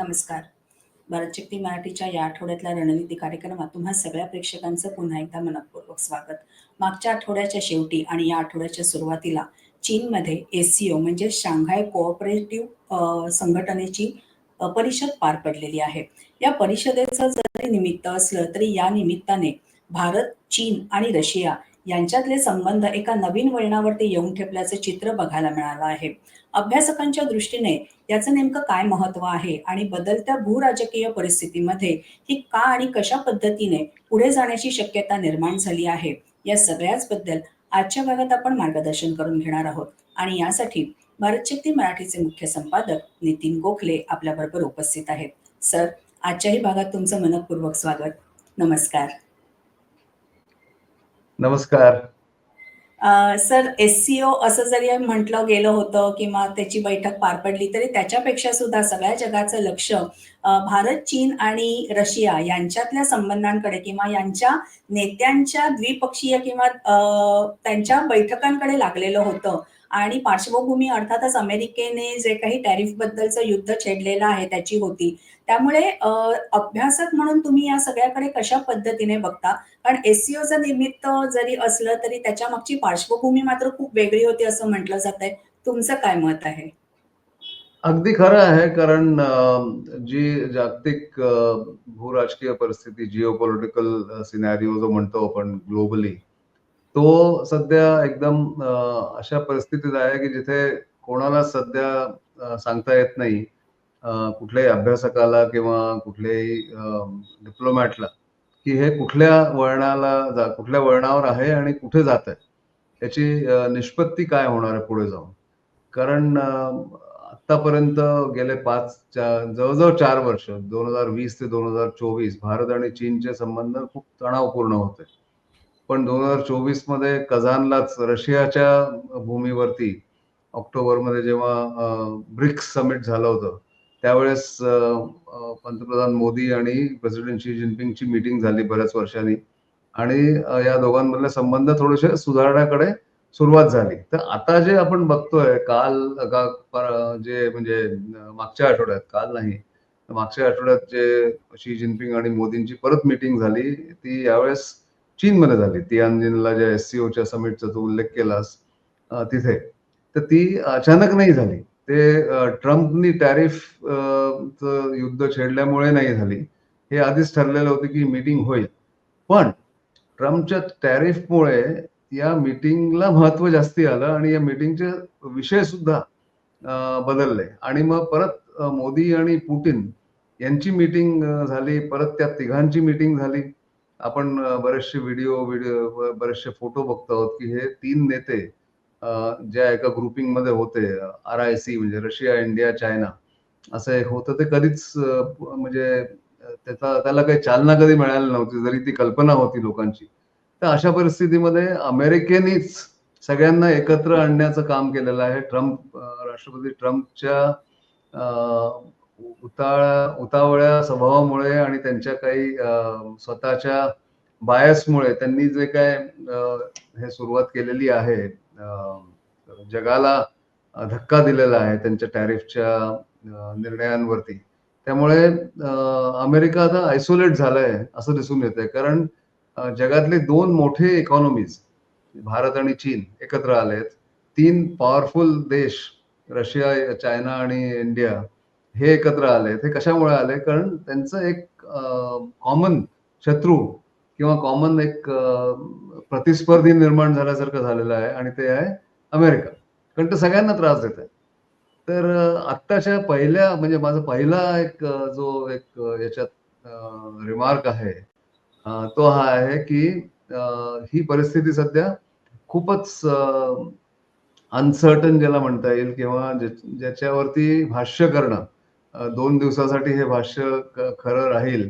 नमस्कार. भारतशक्ती मराठीच्या या आठवड्यातल्या रणनीती कार्यक्रमात तुम्हा सगळ्या प्रेक्षकांचं पुन्हा एकदा मनपूर्वक स्वागत. मागच्या आठवड्याच्या शेवटी आणि या आठवड्याच्या सुरुवातीला चीनमध्ये एसीओ म्हणजे शांघाय कोऑपरेटिव्ह संघटनेची परिषद पार पडलेली आहे. या परिषदेचं जरी निमित्त असलं तरी या निमित्ताने भारत, चीन आणि रशिया यांच्यातले संबंध एका नवीन वळणावरती येऊन ठेपल्याचं चित्र बघायला मिळालं आहे. अभ्यासकांच्या दृष्टीने याचं नेमकं काय महत्त्व आहे आणि बदलत्या भूराजकीय परिस्थितीमध्ये ही का आणि कशा पद्धतीने पुढे जाण्याची शक्यता निर्माण झाली आहे, या सगळ्याच बद्दल आजच्या भागात आपण मार्गदर्शन करून घेणार आहोत आणि यासाठी भारतशक्ती मराठीचे मुख्य संपादक नितीन गोखले आपल्याबरोबर उपस्थित आहेत. सर, आजच्याही भागात तुमचं मनपूर्वक स्वागत. नमस्कार. नमस्कार. अ, सर एस-सी-ओ असं जरी म्हटलं गेलं होतं किंवा त्याची बैठक पार पडली तरी त्याच्यापेक्षा सुद्धा सगळ्या जगाचं लक्ष भारत, चीन आणि रशिया यांच्यातल्या संबंधांकडे किंवा यांच्या नेत्यांच्या द्विपक्षीय किंवा अ, त्यांच्या बैठकांकडे लागलेलं होतं आणि पार्श्वभूमी अर्थातच अमेरिकेने जे काही टॅरिफ बद्दलचं युद्ध छेडलेलं आहे त्याची होती. त्यामुळे अभ्यासक म्हणून तुम्ही या सगळ्याकडे कशा पद्धतीने बघता? कारण एससीओचं निमित्त जरी असलं तरी त्याच्या मागची पार्श्वभूमी मात्र खूप वेगळी होती असं म्हटलं आहे तुमचं काय मत आहे? अगदी खरं आहे कारण जी जागतिक भूराजकीय परिस्थिती जिओ पॉलिटिकल सिनॅरिओ जो म्हणतो आपण ग्लोबली, तो सध्या एकदम अशा परिस्थितीत आहे की जिथे कोणाला सध्या सांगता येत नाही कुठल्याही अभ्यासकाला किंवा कुठल्याही डिप्लोमॅटला की हे कुठल्या वळणाला जा कुठल्या वळणावर आहे आणि कुठे जातंय. याची निष्पत्ती काय होणार आहे पुढे जाऊन. कारण आतापर्यंत गेले गेले 5 चा जवळ-जवळ 4 वर्ष 2020 ते 2024 भारत आणि चीनचे संबंध खूप तणावपूर्ण होते. पण 2024 मध्ये कझानलाच रशियाच्या भूमीवरती ऑक्टोबरमध्ये जेव्हा ब्रिक्स समिट झालं होतं, त्यावेळेस पंतप्रधान मोदी आणि प्रेसिडेंट शी जिनपिंगची मीटिंग झाली बऱ्याच वर्षांनी आणि या दोघांमधले संबंध थोडेसे सुधारण्याकडे सुरुवात झाली. तर आता जे आपण बघतोय काल का जे म्हणजे मागच्या आठवड्यात, काल नाही, मागच्या आठवड्यात जे शी जिनपिंग आणि मोदींची परत मीटिंग झाली, ती यावेळेस चीनमध्ये झाली. तियानजिनला ज्या एस-सी-ओच्या समिटचा तू उल्लेख केलास तिथे. तर ती अचानक नाही झाली. ते ट्रम्पनी टॅरिफ युद्ध छेडल्यामुळे नाही झाली. हे आधीच ठरलेलं होतं की मीटिंग होईल. पण ट्रम्पच्या टॅरिफमुळे या मीटिंगला महत्त्व जास्ती आलं आणि या मीटिंगचे विषय सुद्धा बदलले आणि मग परत मोदी आणि पुटिन यांची मीटिंग झाली. परत त्या तिघांची मीटिंग झाली. आपण बरेचसे व्हिडिओ व्हिडिओ बरेचसे फोटो बघतो आहोत की हे तीन नेते ज्या एका ग्रुपिंगमध्ये होते आर-आय-सी म्हणजे रशिया, इंडिया, चायना असं एक होतं. ते कधीच म्हणजे त्याचा त्याला काही चालना कधी मिळाली नव्हती. जरी ती कल्पना होती लोकांची. तर अशा परिस्थितीमध्ये अमेरिकेनीच सगळ्यांना एकत्र आणण्याचं काम केलेलं आहे. ट्रम्प राष्ट्रपती ट्रम्पच्या उताळ उतावळ्या स्वभावामुळे आणि त्यांच्या काही स्वतःच्या बायसमुळे त्यांनी जे काय हे सुरुवात केलेली आहे जगाला धक्का दिलेला आहे त्यांच्या टॅरिफच्या निर्णयांवरती. त्यामुळे अमेरिका आता आयसोलेट झालंय असं दिसून येतंय. कारण जगातले दोन मोठे इकॉनॉमीज भारत आणि चीन एकत्र आले तीन पॉवरफुल देश रशिया, चायना आणि इंडिया हे एकत्र आले ते कशामुळे आले? कारण त्यांचं एक कॉमन शत्रू किंवा कॉमन एक प्रतिस्पर्धी निर्माण झाल्यासारखं झालेलं आहे आणि ते आहे अमेरिका. कारण ते सगळ्यांना त्रास देतंय. तर आत्ताच्या पहिल्या म्हणजे माझा पहिला एक जो एक याच्यात रिमार्क आहे तो हा आहे की ही परिस्थिती सध्या खूपच अनसर्टन ज्याला म्हणता येईल किंवा ज्याच्यावरती भाष्य करणं दोन दिवसासाठी हे भाष्य खरं राहील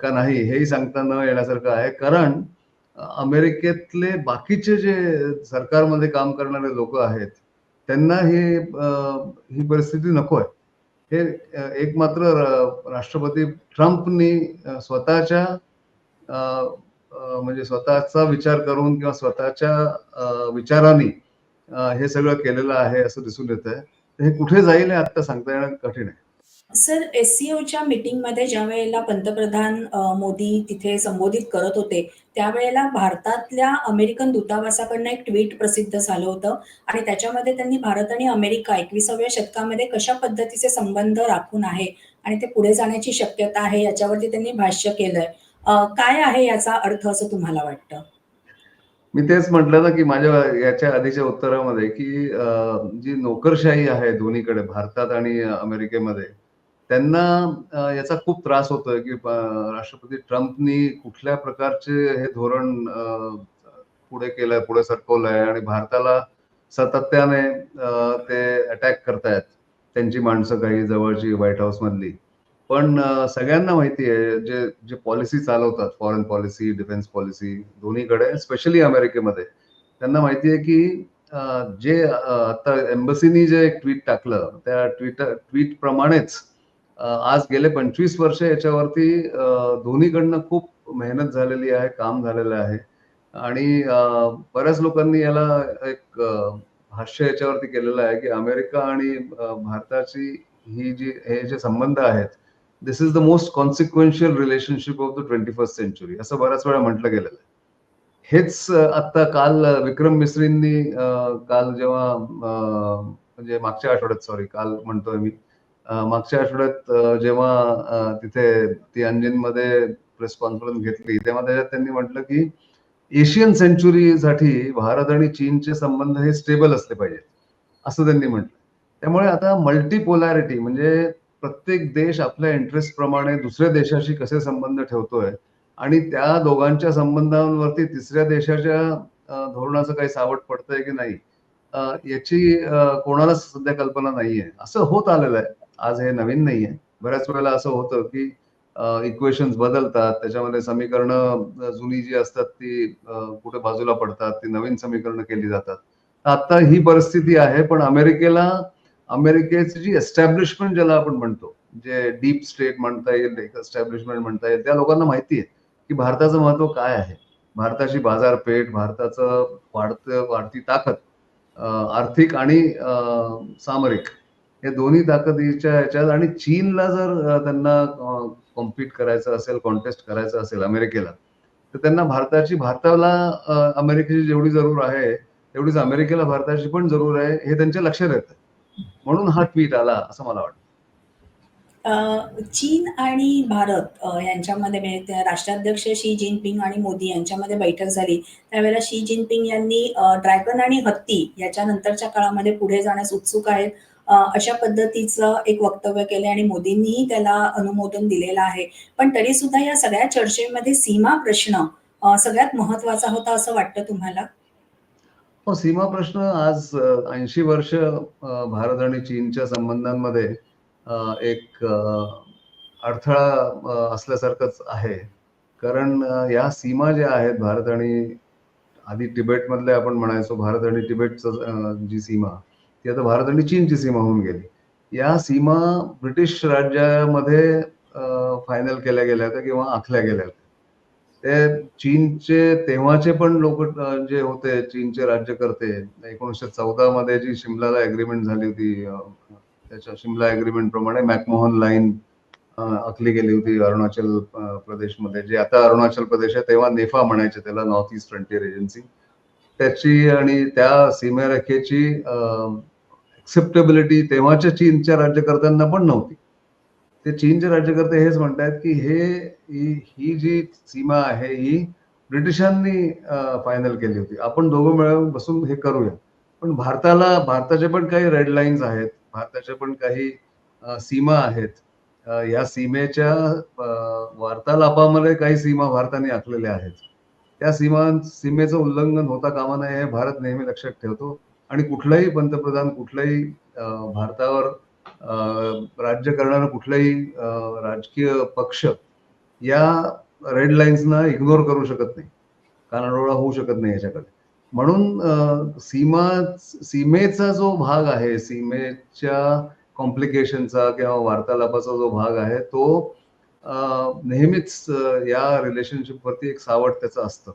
का नाही हेही सांगता न येण्यासारखं आहे. कारण अमेरिकेतले बाकीचे जे सरकारमध्ये काम करणारे लोक आहेत, त्यांना ही ही परिस्थिती नको आहे. हे एक मात्र राष्ट्रपती ट्रम्पनी स्वतःच्या म्हणजे स्वतःचा विचार करून किंवा स्वतःच्या अ, विचारांनी हे सगळं केलेलं आहे असं दिसून येतंय. तर हे कुठे जाईल हे आत्ता सांगता येणं कठीण आहे. सर एस-सी-ओच्या मीटिंगमध्ये ज्यावेळेला पंतप्रधान अ, मोदी तिथे संबोधित करत होते, त्यावेळेला भारतातल्या अमेरिकन दूतावासाकडनं एक ट्वीट प्रसिद्ध झालं होतं आणि त्याच्यामध्ये त्यांनी भारत आणि अमेरिका 21व्या शतकामध्ये कशा पद्धतीचे संबंध राखून आहे आणि ते पुढे जाण्याची शक्यता आहे याच्यावरती त्यांनी भाष्य केलंय. अ, काय आहे याचा अर्थ असं तुम्हाला वाटतं? मी तेच म्हटलं ना, की माझ्या याच्या आधीच्या उत्तरामध्ये, की जी नोकरशाही आहे दोन्हीकडे भारतात आणि अमेरिकेमध्ये, त्यांना याचा खूप त्रास होतोय, की राष्ट्रपती ट्रम्पनी कुठल्या प्रकारचे हे धोरण पुढे केलंय, पुढे सरकवलंय आणि भारताला सातत्याने ते अटॅक करतायत. त्यांची माणसं काही जवळची व्हाईट हाऊस मधली पण सगळ्यांना माहिती आहे, जे जे पॉलिसी चालवतात, फॉरेन पॉलिसी, डिफेन्स पॉलिसी दोन्हीकडे, स्पेशली अमेरिकेमध्ये. त्यांना माहिती आहे, की जे आता एम्बसीनी जे एक ट्विट टाकलं, त्या ट्वीट ट्विट प्रमाणेच आज गेले 25 वर्ष याच्यावरती दोन्हीकडनं खूप मेहनत झालेली आहे, काम झालेलं आहे आणि बऱ्याच लोकांनी याला एक भाष्य याच्यावरती केलेलं आहे, की अमेरिका आणि भारताची ही जी हे जे संबंध आहेत, this is the most consequential relationship of the 21st century" असं बऱ्याच वेळा म्हटलं गेलेलं आहे. हेच आता काल विक्रम मिश्रींनी काल जेव्हा म्हणजे मागच्या आठवड्यात सॉरी काल म्हणतोय मी. मागच्या आठवड्यात जेव्हा तिथे तिथे मध्ये प्रेस कॉन्फरन्स घेतली, तेव्हा त्याच्यात त्यांनी म्हटलं, की एशियन सेंच्युरीसाठी भारत आणि चीनचे संबंध हे स्टेबल असले पाहिजेत, असं त्यांनी म्हटलं. त्यामुळे आता मल्टीपोलॅरिटी म्हणजे प्रत्येक देश आपल्या इंटरेस्ट प्रमाणे दुसऱ्या देशाशी कसे संबंध ठेवतोय आणि त्या दोघांच्या संबंधांवरती तिसऱ्या देशाच्या धोरणाचं काही सावट पडतंय की नाही, याची कोणालाच सध्या कल्पना नाहीये. असं होत आलेलं आहे. आज हे नवीन नाहीये. बऱ्याच वेळेला असं होतं, की इक्वेशन इक्वेशन्स बदलतात. त्याच्यामध्ये समीकरणं जुनी जी असतात ती कुठे बाजूला पडतात. ती नवीन समीकरणं केली जातात. आता ही परिस्थिती आहे. पण अमेरिकेला अमेरिकेची जी एस्टॅब्लिशमेंट ज्याला आपण म्हणतो, जे डीप स्टेट म्हणता येईल, एक एस्टॅब्लिशमेंट म्हणता येईल, त्या लोकांना माहिती आहे, की भारताचं महत्त्व काय आहे. भारताची बाजारपेठ, भारताचं वाढतं वाढती ताकद आर्थिक आणि सामरिक हे दोन्ही ताकदीच्या याच्यात आणि चीनला जर त्यांना कॉम्पिट कॉम्पीट करायचं असेल, कॉन्टेस्ट करायचं असेल अमेरिकेला, तर त्यांना भारताची भारताला अमेरिकेची जेवढी जरूर आहे, तेवढीच अमेरिकेला भारताची पण जरूर आहे, हे त्यांच्या लक्षात येतं. म्हणून हा ट्वीट आला असं मला वाटतं. चीन आणि भारत यांच्यामध्ये म्हणजे त्या राष्ट्राध्यक्ष शी जिनपिंग आणि मोदी यांच्यामध्ये बैठक झाली. त्यावेळेला शी जिनपिंग यांनी ड्रॅगन आणि हत्ती याच्यानंतरच्या काळामध्ये पुढे जाण्यास उत्सुक आहेत. अशा पद्धतीचं एक वक्तव्य केलं आणि मोदींनीही त्याला अनुमोदन दिलेलं आहे. पण तरी सुद्धा या सगळ्या चर्चेमध्ये सीमा प्रश्न सगळ्यात महत्त्वाचा होता असं वाटतं तुम्हाला? हो, सीमा प्रश्न आज ऐंशी वर्ष भारत आणि चीनच्या संबंधांमध्ये एक अडथळा असल्यासारखंच आहे. कारण या सीमा ज्या आहेत भारत आणि आधी तिबेटमधले आपण म्हणायचो भारत आणि तिबेटचं जी सीमा, ती आता भारत आणि चीनची सीमा होऊन गेली. या सीमा ब्रिटिश राज्यामध्ये फायनल केल्या गेल्या होत्या किंवा आखल्या गेल्या होत्या. ते चीनचे तेव्हाचे पण लोक जे होते चीनचे राज्यकर्ते 1914 मध्ये जी शिमलाला अग्रीमेंट झाली होती त्याच्या शिमला अग्रीमेंट प्रमाणे मॅकमोहन लाईन आखली गेली होती अरुणाचल प्रदेशमध्ये, जे आता अरुणाचल प्रदेश आहे, तेव्हा नेफा म्हणायचे त्याला नॉर्थ ईस्ट फ्रंटियर एजन्सी. त्याची आणि त्या सीमारेषेची अ, तेव्हाच्या चीनच्या राज्यकर्त्यांना पण नव्हती. ते चीनचे राज्यकर्ते हेच म्हणतात की हे ही जी सीमा आहे, ही ब्रिटिशांनी फायनल केली होती. आपण दोघं मिळून बसून हे करूया. पण भारताला भारताचे पण काही रेड लाईन्स आहेत. भारताच्या पण काही सीमा आहेत. या सीमेच्या वार्तालापामध्ये काही सीमा भारताने आखलेल्या आहेत. त्या सीमा सीमेचं उल्लंघन होता कामा नये हे भारत नेहमी लक्षात ठेवतो आणि कुठलाही पंतप्रधान, कुठलाही भारतावर राज्य करणारा कुठलाही राजकीय पक्ष या रेड लाईन्सना इग्नोर करू शकत नाही. कानाडोळा होऊ शकत नाही याच्याकडे. म्हणून सीमा सीमेचा जो भाग आहे, सीमेच्या कॉम्प्लिकेशनचा किंवा वार्तालापाचा जो भाग आहे, तो नेहमीच या रिलेशनशिपवरती एक सावट त्याचं असतं.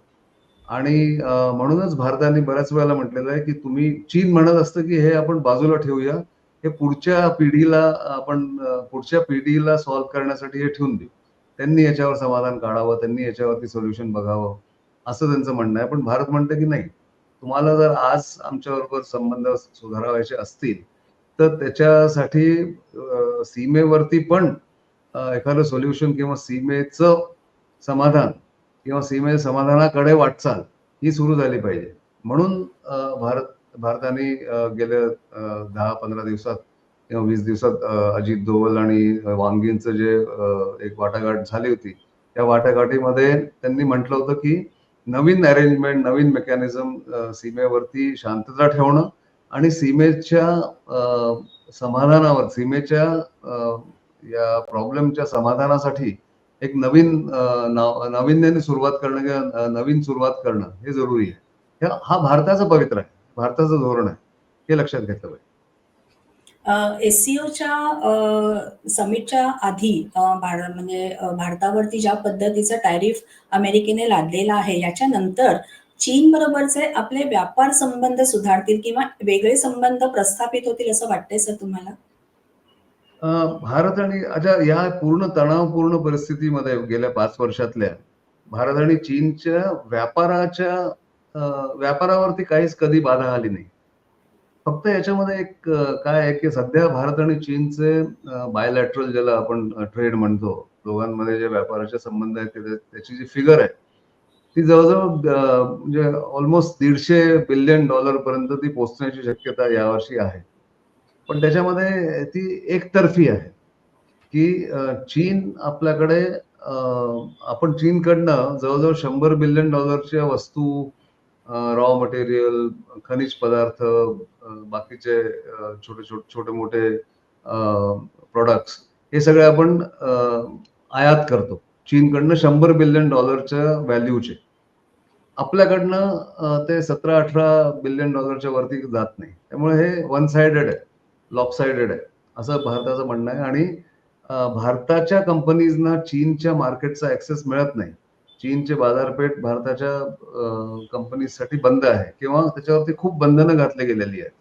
आणि म्हणूनच भारताने बऱ्याच वेळेला म्हटलेलं आहे, की तुम्ही चीन म्हणत असतं, की हे आपण बाजूला ठेवूया. हे पुढच्या पिढीला आपण पुढच्या पिढीला सॉल्व्ह करण्यासाठी हे ठेवून देऊ त्यांनी याच्यावर समाधान काढावं त्यांनी याच्यावरती सोल्युशन बघावं असं त्यांचं म्हणणं आहे पण भारत म्हणतं की नाही तुम्हाला जर आज आमच्याबरोबर संबंध सुधारावायचे असतील तर त्याच्यासाठी सीमेवरती पण एखादं सोल्युशन किंवा सीमेचं समाधान किंवा सीमे समाधानाकडे वाटचाल ही सुरू झाली पाहिजे. म्हणून भारत भारताने गेल्या दहा पंधरा दिवसात किंवा वीस दिवसात अजित दोवल आणि वांगींचं जे एक वाटाघाट झाली होती त्या वाटाघाटीमध्ये त्यांनी म्हटलं होतं की नवीन अरेंजमेंट नवीन मेकॅनिझम सीमेवरती शांतता ठेवणं आणि सीमेच्या समाधानावर सीमेच्या या प्रॉब्लेमच्या समाधानासाठी एक नवीन नाविन्याने सुरुवात करणं किंवा नवीन सुरुवात करणं हे जरुरी आहे. हा भारताचं पवित्र आहे. भारताचं धोरण आहे. हे लक्षात घेतलं पाहिजे. एससीओच्या समिटच्या आधी भारत म्हणजे भारतावरती ज्या पद्धतीचं टॅरिफ अमेरिकेने लादलेलं आहे याच्यानंतर चीन बरोबरचे आपले व्यापार संबंध सुधारतील किंवा वेगळे संबंध प्रस्थापित होतील असं वाटतंय सर तुम्हाला? भारत आणि अच्छा या पूर्ण तणावपूर्ण परिस्थितीमध्ये गेल्या पाच वर्षातल्या भारत आणि चीनच्या व्यापाराच्या व्यापारावरती काहीच कधी बाधा आली नाही. फक्त याच्यामध्ये एक काय आहे की सध्या भारत आणि चीनचे बायोलॅटरल ज्याला आपण ट्रेड म्हणतो दोघांमध्ये जे व्यापाराचे संबंध आहेत ते- त्याची जी फिगर आहे ती जवळजवळ म्हणजे ऑलमोस्ट दीडशे बिलियन डॉलर पर्यंत ती पोहोचण्याची शक्यता यावर्षी आहे. पण त्याच्यामध्ये ती एकतर्फी आहे. की चीन आपल्याकडे आपण चीनकडनं जवळजवळ शंभर बिलियन डॉलरच्या वस्तू रॉ मटेरियल खनिज पदार्थ बाकीचे छोटे छोटे छोटे मोठे प्रोडक्ट्स हे सगळे आपण आयात करतो. चीनकडनं शंभर बिलियन डॉलरच्या व्हॅल्यूचे आपल्याकडनं ते सतरा अठरा बिलियन डॉलरच्या वरती जात नाही. त्यामुळे हे वन साइडेड आहे. लॉपसाइडेड आहे. असं भारताचं म्हणणं आहे. आणि भारताच्या कंपनीजना चीनच्या मार्केटचा ऍक्सेस मिळत नाही. चीनचे बाजारपेठ भारताच्या कंपनीसाठी बंद आहे. किंवा त्याच्यावरती खूप बंधनं घातली गेलेली आहेत.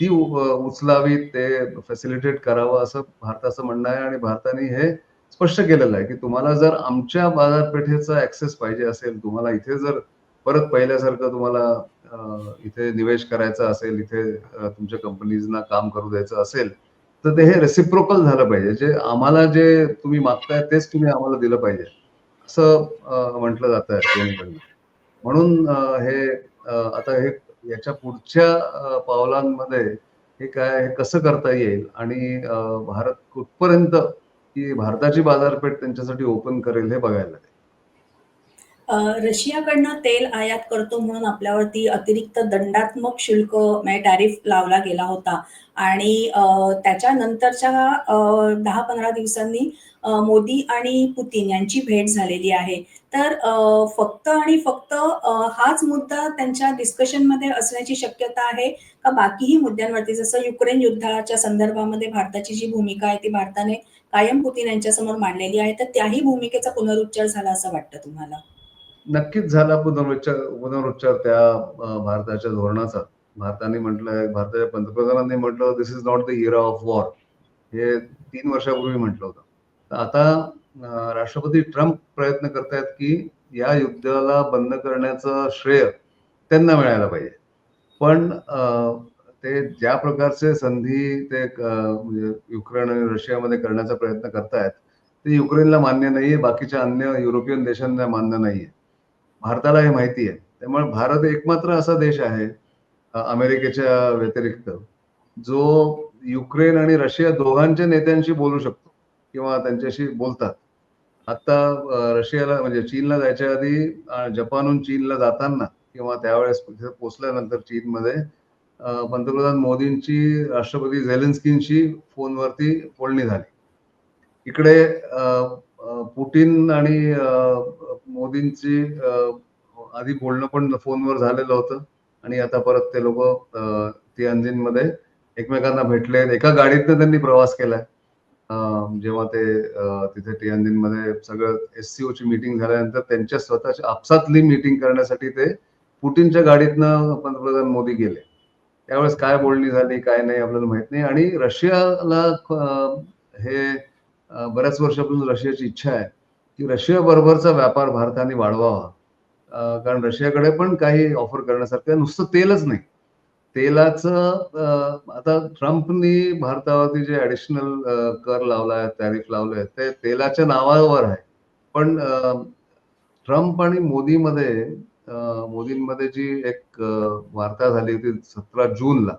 ती उचलावी ते फॅसिलिटेट करावं असं भारताचं म्हणणं आहे. आणि भारताने हे स्पष्ट केलेलं आहे की तुम्हाला जर आमच्या बाजारपेठेचा ऍक्सेस पाहिजे असेल तुम्हाला इथे जर परत पहिल्यासारखं तुम्हाला इथे निवेश करायचा असेल इथे तुमच्या कंपनीजना काम करू द्यायचं असेल तर ते हे रेसिप्रोकल झालं पाहिजे. जे आम्हाला जे तुम्ही मागताय तेच तुम्ही आम्हाला दिलं पाहिजे. असं म्हटलं जात आहे म्हणून हे आता हे याच्या पुढच्या पावलांमध्ये हे काय हे कसं करता येईल आणि भारत कुठपर्यंत की भारताची बाजारपेठ त्यांच्यासाठी ओपन करेल हे बघायला लागेल. रशियाकडनं तेल आयात करतो म्हणून आपल्यावरती अतिरिक्त दंडात्मक शुल्क म्हणजे टॅरिफ लावला गेला होता. आणि त्याच्यानंतरच्या दहा पंधरा दिवसांनी मोदी आणि पुतीन यांची भेट झालेली आहे. तर फक्त आणि फक्त हाच मुद्दा त्यांच्या डिस्कशनमध्ये असण्याची शक्यता आहे का बाकीही मुद्द्यांवरती? जसं युक्रेन युद्धाच्या संदर्भामध्ये भारताची जी भूमिका आहे ती भारताने कायम पुतीन यांच्यासमोर मांडलेली आहे तर त्याही भूमिकेचा पुनरुच्चार झाला असं वाटतं तुम्हाला? नक्कीच झाला पुनरुच्चार पुनरुच्चार त्या भारताच्या धोरणाचा. भारताने म्हटलं भारताच्या पंतप्रधानांनी म्हटलं this is not the era of war हे तीन वर्षापूर्वी म्हटलं होतं. तर आता राष्ट्रपती ट्रम्प प्रयत्न करतायत की या युद्धाला बंद करण्याचं श्रेय त्यांना मिळायला पाहिजे. पण अ, ते ज्या प्रकारचे संधी ते म्हणजे युक्रेन आणि रशियामध्ये करण्याचा प्रयत्न करतायत ते युक्रेनला मान्य नाहीये बाकीच्या अन्य युरोपियन देशांना मान्य नाहीये. भारताला हे माहिती आहे. त्यामुळे भारत एकमात्र असा देश आहे अमेरिकेच्या व्यतिरिक्त जो युक्रेन आणि रशिया दोघांच्या नेत्यांशी बोलू शकतो किंवा त्यांच्याशी बोलतात. आता रशियाला म्हणजे चीनला जायच्या आधी जपानहून चीनला जाताना किंवा त्यावेळेस तिथे पोचल्यानंतर चीनमध्ये पंतप्रधान मोदींची राष्ट्रपती झेलेन्स्कींशी फोनवरती बोलणी झाली. इकडे पुटीन आणि मोदींची आधी बोलणं पण फोनवर झालेलं होतं. आणि आता परत ते लोक तियांजिनमध्ये एकमेकांना भेटले एका गाडीतनं त्यांनी प्रवास केलाय. जेव्हा ते तिथे टियांजिनमध्ये सगळं एससीओ ची मीटिंग झाल्यानंतर त्यांच्या स्वतःच्या आपसातली मीटिंग करण्यासाठी ते पुटीनच्या गाडीतनं पंतप्रधान मोदी गेले. त्यावेळेस काय बोलणी झाली काय नाही आपल्याला माहीत नाही. आणि रशियाला हे बऱ्याच वर्षापासून रशियाची इच्छा आहे की रशिया बरोबरचा व्यापार भारताने वाढवावा कारण रशियाकडे पण काही ऑफर करण्यासारखं आहे. नुसतं तेलच नाही तेलाचं आता ट्रम्पनी भारतावरती जे ऍडिशनल कर लावलाय टॅरिफ लावले ते तेलाच्या नावावर आहे पण ट्रम्प आणि मोदीमध्ये मोदींमध्ये जी एक वार्ता झाली होती सतरा जूनला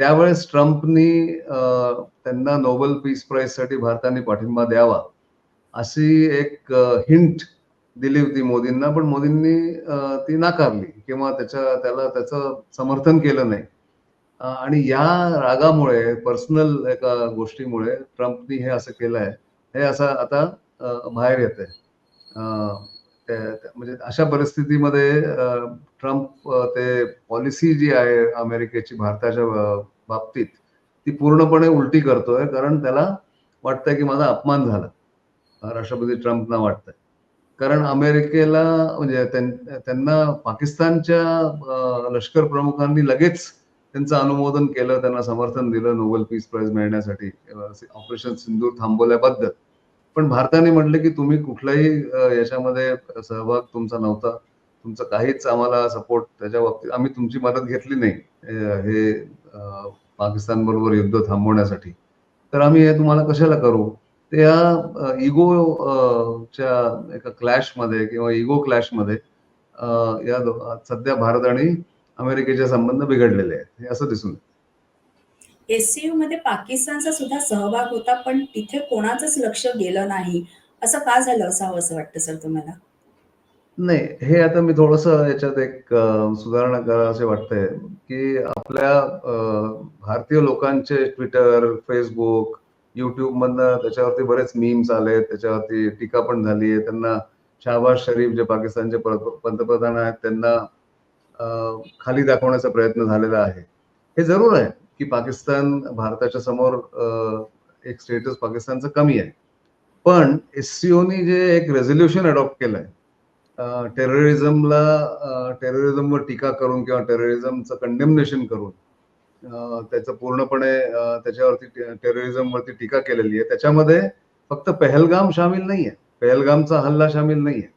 त्यावेळेस ट्रम्पनी त्यांना नोबेल पीस प्राईजसाठी भारताने पाठिंबा द्यावा अशी एक हिंट दिली होती मोदींना. पण मोदींनी ती नाकारली किंवा त्याच्या त्याला त्याचं समर्थन केलं नाही. आणि या रागामुळे पर्सनल एका गोष्टीमुळे ट्रम्पनी हे असं केलं आहे हे असं आता बाहेर येत आहे म्हणजे अशा परिस्थितीमध्ये ट्रम्प ते पॉलिसी जी आहे अमेरिकेची भारताच्या बाबतीत ती पूर्णपणे उलटी करतोय कारण त्याला वाटतंय की माझा अपमान झाला. राष्ट्रपती ट्रम्पना वाटतंय. कारण अमेरिकेला म्हणजे त्यांना पाकिस्तानच्या लष्कर प्रमुखांनी लगेच त्यांचं अनुमोदन केलं त्यांना समर्थन दिलं नोबेल पीस प्राइज मिळण्यासाठी ऑपरेशन सिंदूर थांबवल्याबद्दल. पण भारताने म्हटलं की तुम्ही कुठल्याही याच्यामध्ये सहभाग तुमचा नव्हता. तुमचं काहीच आम्हाला सपोर्ट त्याच्या बाबतीत आम्ही तुमची मदत घेतली नाही. हे पाकिस्तान बरोबर युद्ध थांबवण्यासाठी. तर आम्ही हे तुम्हाला कशाला करू? त्या इगो च्या एका क्लॅशमध्ये किंवा इगो क्लॅशमध्ये या सध्या भारत आणि अमेरिकेचे संबंध बिघडलेले आहेत. हे असं दिसून येतं. एससीयू मध्ये पाकिस्तानचा सुद्धा सहभाग होता पण तिथे कोणाचंच लक्ष गेलं नाही. असं का झालं असावं असं वाटतं सर तुम्हाला? नाही हे आता मी थोडस याच्यात एक सुधारणा करा असे वाटतंय की आपल्या भारतीय लोकांचे ट्विटर फेसबुक युट्यूब मधनं त्याच्यावरती बरेच मीम्स आले त्याच्यावरती टीका पण झाली आहे. त्यांना शाहबाज शरीफ जे पाकिस्तानचे पंतप्रधान आहेत त्यांना खाली दाखवण्याचा प्रयत्न झालेला आहे. हे जरूर आहे. की पाकिस्तान भारताच्या समोर एक स्टेटस पाकिस्तानचं कमी आहे. पण एससीओनी जे एक रेझोल्युशन अडॉप्ट केलंय टेररिझमला टेररिझमवर टीका करून किंवा टेररिझमचं कंडेमनेशन करून त्याचं पूर्णपणे त्याच्यावरती टेररिझमवरती टीका केलेली आहे. त्याच्यामध्ये फक्त पहलगाम सामील नाहीये. पहलगामचा हल्ला सामील नाहीये.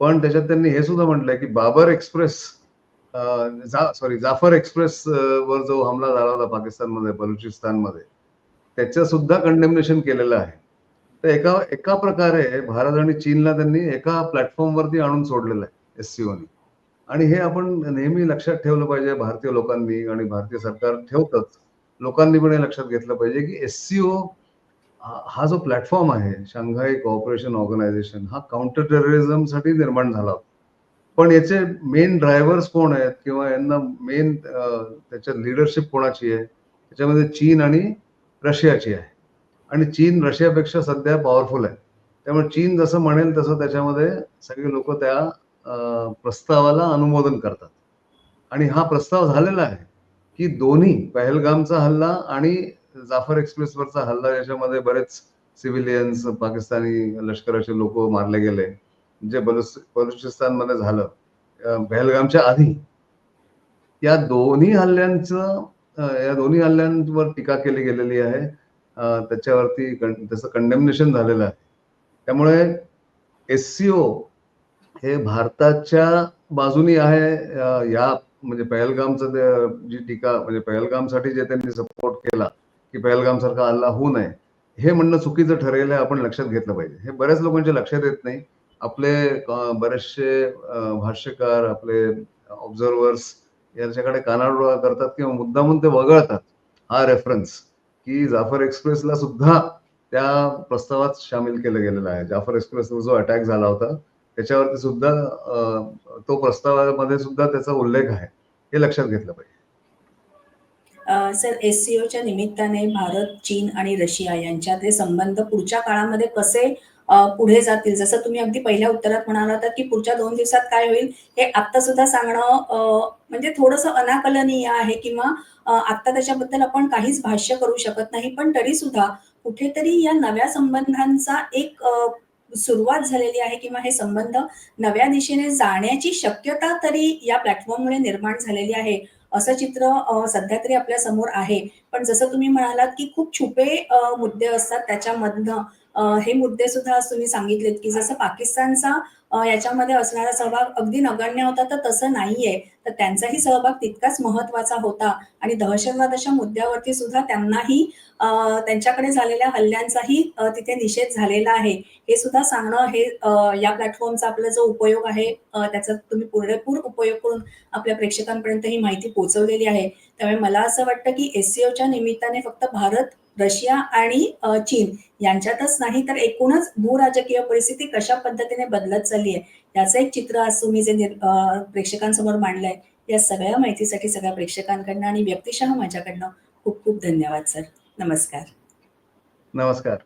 पण त्याच्यात त्यांनी हे सुद्धा म्हटलंय की Babar express sorry Jaffar express वर जो हमला झाला होता पाकिस्तानमध्ये बलुचिस्तानमध्ये त्याचं सुद्धा कंडेमनेशन केलेलं आहे. तर एका एका प्रकारे भारत आणि चीनला त्यांनी एका प्लॅटफॉर्मवरती आणून सोडलेलं आहे एससीओनी आणि हे आपण नेहमी लक्षात ठेवलं पाहिजे भारतीय लोकांनी आणि भारतीय सरकार ठेवतच. लोकांनी पण हे लक्षात घेतलं पाहिजे की एससीओ हा जो प्लॅटफॉर्म आहे शांघाई कॉपरेशन ऑर्गनायझेशन हा काउंटर टेररिझमसाठी निर्माण झाला होता. पण याचे मेन ड्रायव्हर्स कोण आहेत? किंवा यांना मेन त्याच्यात लिडरशिप कोणाची आहे? त्याच्यामध्ये चीन आणि रशियाची आहे. आणि चीन रशियापेक्षा सध्या पॉवरफुल आहे. त्यामुळे चीन जसं म्हणेल तसं त्याच्यामध्ये सगळे लोक त्या प्रस्तावाला अनुमोदन करतात. आणि हा प्रस्ताव झालेला आहे की दोन्ही पहलगामचा हल्ला आणि जाफर एक्सप्रेसवरचा हल्ला याच्यामध्ये बरेच सिव्हिलियन्स पाकिस्तानी लष्कराचे लोक मारले गेले. जे बलुच बलुचिस्तानमध्ये झालं पहलगामच्या आधी या दोन्ही हल्ल्यांचं या दोन्ही हल्ल्यांवर टीका केली गेलेली आहे. त्याच्यावरती त्याचं कंडेमनेशन झालेलं आहे. त्यामुळे एससीओ हे भारताच्या बाजूनी आहे. या म्हणजे पहलगामचं जी टीका म्हणजे पहलगामसाठी जे त्यांनी सपोर्ट केला की पहलगाम सारखा हल्ला होऊ नये हे म्हणणं चुकीचं ठरेल आहे आपण लक्षात घेतलं पाहिजे. हे बऱ्याच लोकांच्या लक्षात येत नाही. आपले बरेचसे भाष्यकार आपले ऑब्झर्वर्स याच्याकडे कानाडोळा करतात किंवा मुद्दामून ते वगळतात हा रेफरन्स की जाफर एक्सप्रेसला सुद्धा त्या प्रस्तावात सामील केलं गेलेलं आहे. जाफर एक्सप्रेसवर जो अटॅक झाला होता त्याच्यावरती सुद्धा तो प्रस्तावामध्ये सुद्धा त्याचा उल्लेख आहे. हे लक्षात घेतलं पाहिजे. सर सर एससीओच्या निमित्ताने भारत चीन आणि रशिया यांच्यात हे संबंध पुढच्या काळामध्ये कसे पुढे जातील. जसं तुम्ही अगदी पहिल्या उत्तरात म्हणाला होता की पुढच्या दोन दिवसात काय होईल हे आत्ता सुद्धा सांगणं म्हणजे थोडंसं अनाकलनीय आहे किंवा आत्ता त्याच्याबद्दल आपण काहीच भाष्य करू शकत नाही. पण तरी सुद्धा कुठेतरी या नव्या संबंधांचा एक सुरुवात झालेली आहे किंवा हे संबंध नव्या दिशेने जाण्याची शक्यता तरी या प्लॅटफॉर्ममुळे निर्माण झालेली आहे. असं चित्र सध्या तरी आपल्यासमोर आहे. पण जसं तुम्ही म्हणालात, की खूप छुपे मुद्दे असतात त्याच्यामधनं. हे मुद्दे सुद्धा आज तुम्ही सांगितलेत, की जसं पाकिस्तानचा याच्यामध्ये असणारा सहभाग अगदी नगण्य होता, तर तसं नाहीये. तर त्यांचाही सहभाग तितकाच महत्त्वाचा होता आणि दहशतवादाच्या मुद्द्यावरती सुद्धा त्यांनाही त्यांच्याकडे झालेल्या हल्ल्यांचाही तिथे निषेध झालेला आहे. हे सुद्धा सांगणं हे या प्लॅटफॉर्मचा आपला जो उपयोग आहे त्याचा तुम्ही पुरेपूर उपयोग करून आपल्या प्रेक्षकांपर्यंत ही माहिती पोहोचवलेली आहे. त्यामुळे मला असं वाटतं, की एस-सी-ओच्या निमित्ताने फक्त भारत, रशिया आणि चीन यांच्यातच नाही तर एकूणच भूराजकीय परिस्थिती कशा पद्धतीने बदलत चालली आहे, याचं एक चित्र आज तुम्ही जे प्रेक्षकांसमोर मांडलंय, या सगळ्या माहितीसाठी सगळ्या प्रेक्षकांकडनं आणि व्यक्तिशः माझ्याकडनं खूप खूप धन्यवाद सर. नमस्कार. नमस्कार.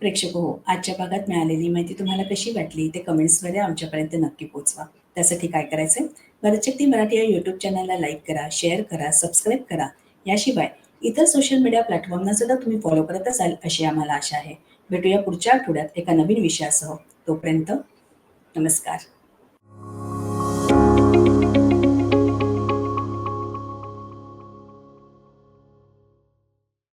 प्रेक्षक हो, आजच्या भागात मिळालेली माहिती तुम्हाला कशी वाटली ते कमेंट्समध्ये आमच्यापर्यंत नक्की पोहोचवा. त्यासाठी काय करायचंय? भारतशक्ती मराठी या यूट्यूब चॅनलला लाईक करा, शेअर करा, सबस्क्राईब करा. याशिवाय इतर सोशल मीडिया प्लॅटफॉर्मना सुद्धा तुम्ही फॉलो करत असाल अशी आम्हाला आशा आहे. भेटूया पुढच्या आठवड्यात एका नवीन विषयासह. तोपर्यंत नमस्कार.